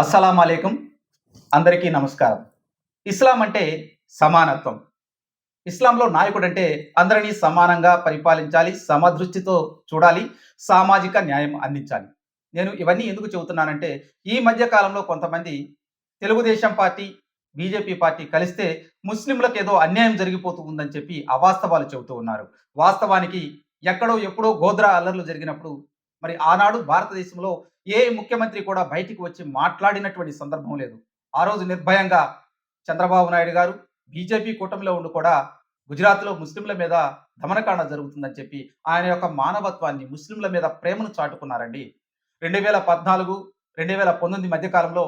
అస్సలం అలైకుం అందరికీ నమస్కారం. ఇస్లాం అంటే సమానత్వం. ఇస్లాంలో నాయకుడు అంటే అందరినీ సమానంగా పరిపాలించాలి సమదృష్టితో చూడాలి సామాజిక న్యాయం అందించాలి. నేను ఇవన్నీ ఎందుకు చెబుతున్నానంటే ఈ మధ్య కాలంలో కొంతమంది తెలుగుదేశం పార్టీ బీజేపీ పార్టీ కలిస్తే ముస్లింలకు ఏదో అన్యాయం జరిగిపోతూ ఉందని చెప్పి అవాస్తవాలు చెబుతూ ఉన్నారు. వాస్తవానికి ఎక్కడో ఎప్పుడో గోద్రా అల్లర్లు జరిగినప్పుడు మరి ఆనాడు భారతదేశంలో ఏ ముఖ్యమంత్రి కూడా బయటికి వచ్చి మాట్లాడినటువంటి సందర్భం లేదు. ఆ రోజు నిర్భయంగా చంద్రబాబు నాయుడు గారు బీజేపీ కూటమిలో ఉండి కూడా గుజరాత్లో ముస్లింల మీద దమనకాండ జరుగుతుందని చెప్పి ఆయన యొక్క మానవత్వాన్ని ముస్లింల మీద ప్రేమను చాటుకున్నారండి. రెండు వేల పద్నాలుగు రెండు వేల పంతొమ్మిది మధ్యకాలంలో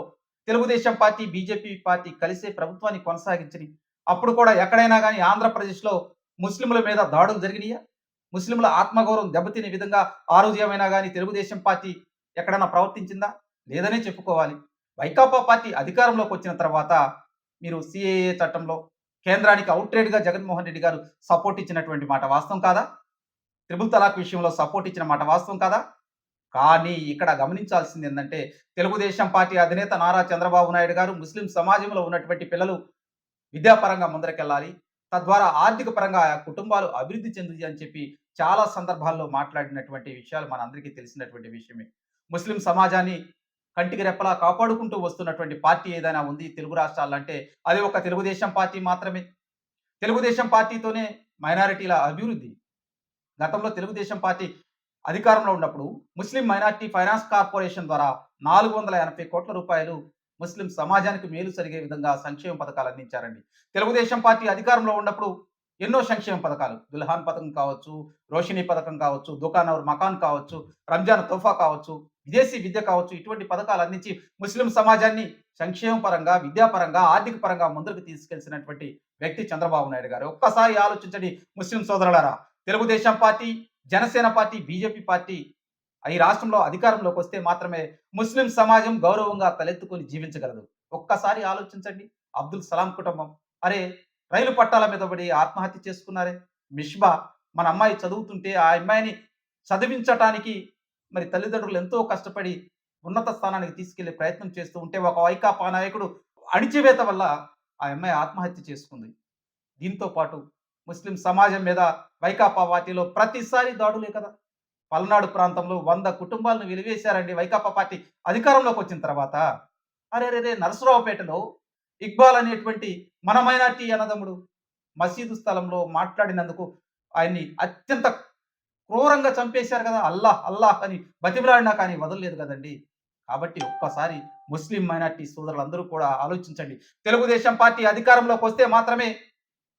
తెలుగుదేశం పార్టీ బీజేపీ పార్టీ కలిసే ప్రభుత్వాన్ని కొనసాగించని అప్పుడు కూడా ఎక్కడైనా కానీ ఆంధ్రప్రదేశ్లో ముస్లింల మీద దాడులు జరిగినాయా? ముస్లింల ఆత్మగౌరవం దెబ్బతినే విధంగా ఆ రోజు ఏమైనా కానీ తెలుగుదేశం పార్టీ ఎక్కడైనా ప్రవర్తించిందా? లేదనే చెప్పుకోవాలి. వైకాపా పార్టీ అధికారంలోకి వచ్చిన తర్వాత మీరు సిఏఏ చట్టంలో కేంద్రానికి అవుట్రేడ్గా జగన్మోహన్ రెడ్డి గారు సపోర్ట్ ఇచ్చినటువంటి మాట వాస్తవం కాదా? త్రిబుల్ తలాక్ విషయంలో సపోర్ట్ ఇచ్చిన మాట వాస్తవం కాదా? కానీ ఇక్కడ గమనించాల్సింది ఏంటంటే తెలుగుదేశం పార్టీ అధినేత నారా చంద్రబాబు నాయుడు గారు ముస్లిం సమాజంలో ఉన్నటువంటి పిల్లలు విద్యాపరంగా ముందరకెళ్ళాలి. తద్వారా ఆర్థిక పరంగా ఆ కుటుంబాలు అభివృద్ధి చెందుతాయి అని చెప్పి చాలా సందర్భాల్లో మాట్లాడినటువంటి విషయాలు మనందరికీ తెలిసినటువంటి విషయమే. ముస్లిం సమాజాన్ని కంటికి రెప్పలా కాపాడుకుంటూ వస్తున్నటువంటి పార్టీ ఏదైనా ఉంది తెలుగు రాష్ట్రాలంటే అది ఒక తెలుగుదేశం పార్టీ మాత్రమే. తెలుగుదేశం పార్టీతోనే మైనారిటీల అభివృద్ధి. గతంలో తెలుగుదేశం పార్టీ అధికారంలో ఉన్నప్పుడు ముస్లిం మైనారిటీ ఫైనాన్స్ కార్పొరేషన్ ద్వారా నాలుగు వందల ఎనభై కోట్ల రూపాయలు ముస్లిం సమాజానికి మేలు జరిగే విధంగా సంక్షేమ పథకాలు అందించారండి. తెలుగుదేశం పార్టీ అధికారంలో ఉన్నప్పుడు ఎన్నో సంక్షేమ పథకాలు. దుల్హాన్ పథకం కావచ్చు రోషిణి పథకం కావచ్చు దుకాన్ మకాన్ కావచ్చు రంజాన్ తోఫా కావచ్చు విదేశీ విద్య కావచ్చు ఇటువంటి పథకాలు అందించి ముస్లిం సమాజాన్ని సంక్షేమ పరంగా విద్యాపరంగా ఆర్థిక పరంగా ముందుకు తీసుకెళ్సినటువంటి వ్యక్తి చంద్రబాబు నాయుడు గారు. ఒక్కసారి ఆలోచించండి ముస్లిం సోదరులారా. Telugu Desam party Janasena party BJP party ఈ రాష్ట్రంలో అధికారంలోకి వస్తే మాత్రమే ముస్లిం సమాజం గౌరవంగా తలెత్తుకొని జీవించగలదు. ఒక్కసారి ఆలోచించండి. అబ్దుల్ సలాం కుటుంబం. అరే రైలు పట్టాల మీద పడి ఆత్మహత్య చేసుకున్నారే? మిష్బా మన అమ్మాయి చదువుతుంటే ఆ అమ్మాయిని చదివించటానికి మరి తల్లిదండ్రులు ఎంతో కష్టపడి ఉన్నత స్థానానికి తీసుకెళ్ళే ప్రయత్నం చేస్తూ ఉంటే ఒక వైకాపా నాయకుడు అణిచివేత వల్ల ఆ అమ్మాయి ఆత్మహత్య చేసుకుంది. దీంతో పాటు ముస్లిం సమాజం మీద వైకాపా పార్టీలో ప్రతిసారి దాడులే కదా. పల్నాడు ప్రాంతంలో వంద కుటుంబాలను వెలివేశారండి వైకాపా పార్టీ అధికారంలోకి వచ్చిన తర్వాత. అరే రే నరసరావుపేటలో ఇక్బాల్ అనేటువంటి మన మైనార్టీ అన్నదమ్ముడు మసీదు స్థలంలో మాట్లాడినందుకు ఆయన్ని అత్యంత క్రూరంగా చంపేశారు కదా అల్లాహ్ అల్లాహ్ అని బతిమలాడినా కానీ వదలలేదు కదండి. కాబట్టి ఒక్కసారి ముస్లిం మైనార్టీ సోదరులందరూ కూడా ఆలోచించండి. తెలుగుదేశం పార్టీ అధికారంలోకి వస్తే మాత్రమే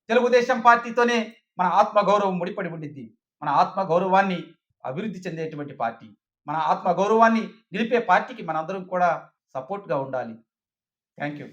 తెలుగుదేశం పార్టీతోనే మన ఆత్మ గౌరవం ముడిపడి ఉండిద్ది. మన ఆత్మ గౌరవాన్ని అభివృద్ధి చెందేటువంటి పార్టీ. మన ఆత్మ గౌరవాన్ని నిలిపే పార్టీకి మనందరం కూడా సపోర్ట్గా ఉండాలి. Thank you.